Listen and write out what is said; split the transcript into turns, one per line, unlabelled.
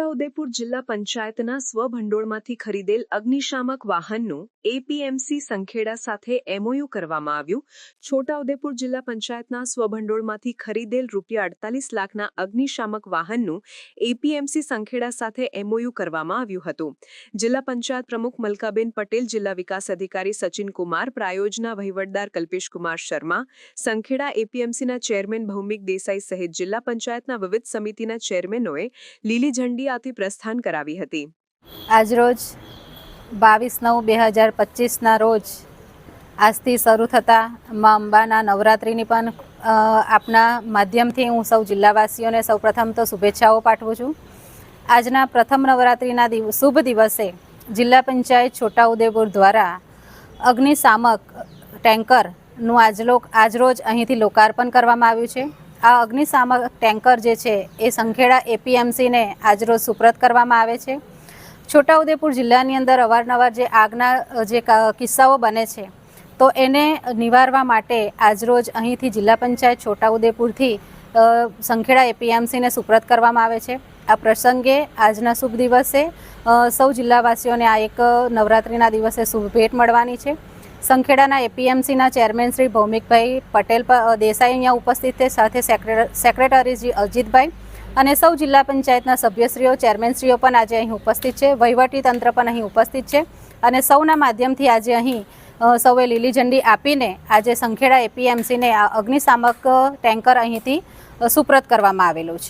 છોટાઉદેપુર જિલ્લા પંચાયતના સ્વભંડોળમાંથી ખરીદેલ અગ્નિશામક વાહનનું એપીએમસી સંખેડા સાથે એમઓયુ કરવામાં આવ્યું. છોટાઉદેપુર જિલ્લા પંચાયતના સ્વભંડોળમાંથી ખરીદેલ રૂપિયા અડતાલીસ લાખના અગ્નિશામક વાહનનું એપીએમસી સંખેડા સાથે એમઓયુ કરવામાં આવ્યું હતું. જિલ્લા પંચાયત પ્રમુખ મલકાબેન પટેલ, જિલ્લા વિકાસ અધિકારી સચિન કુમાર પ્રાયોજના વહીવટદાર કલ્પેશકુમાર શર્મા, સંખેડા એપીએમસીના ચેરમેન ભૌમિક દેસાઈ સહિત જિલ્લા પંચાયતના વિવિધ સમિતિના ચેરમેનોએ લીલી ઝંડી આપી પ્રસ્થાન કરાવી હતી.
આજરોજ બાવીસ નવ બે હજાર પચીસના રોજ આજથી શરૂ થતા મા અંબાના નવરાત્રિની પણ આપના માધ્યમથી હું સૌ જિલ્લાવાસીઓને સૌપ્રથમ તો શુભેચ્છાઓ પાઠવું છું. આજના પ્રથમ નવરાત્રિના શુભ દિવસે જિલ્લા પંચાયત છોટાઉદેપુર દ્વારા અગ્નિશામક ટેન્કરનું આજલોક, આજરોજ અહીંથી લોકાર્પણ કરવામાં આવ્યું છે. આ અગ્નિશામક ટેન્કર જે છે એ સંખેડા એપીએમસીને આજરોજ સુપ્રત કરવામાં આવે છે. છોટાઉદેપુર જિલ્લાની અંદર અવારનવાર જે આગના જે કિસ્સાઓ બને છે, તો એને નિવારવા માટે આજરોજ અહીંથી જિલ્લા પંચાયત છોટાઉદેપુરથી સંખેડા એપીએમસીને સુપ્રત કરવામાં આવે છે. આ પ્રસંગે આજના શુભ દિવસે સૌ જિલ્લાવાસીઓને આ એક નવરાત્રિના દિવસે શુભ ભેટ મળવાની છે. સંખેડાના એપીએમસીના ચેરમેન શ્રી ભૌમિકભાઈ પટેલ દેસાઈ અહીંયા ઉપસ્થિત છે. સાથે સેક્રેટર શ્રી અજીતભાઈ અને સૌ જિલ્લા પંચાયતના સભ્યશ્રીઓ, ચેરમેનશ્રીઓ પણ આજે અહીં ઉપસ્થિત છે. વહીવટી તંત્ર પણ અહીં ઉપસ્થિત છે અને સૌના માધ્યમથી આજે અહીં સૌએ લીલી ઝંડી આપીને આજે સંખેડા એપીએમસીને અગ્નિશામક ટેન્કર અહીંથી સુપ્રત કરવામાં આવેલું છે.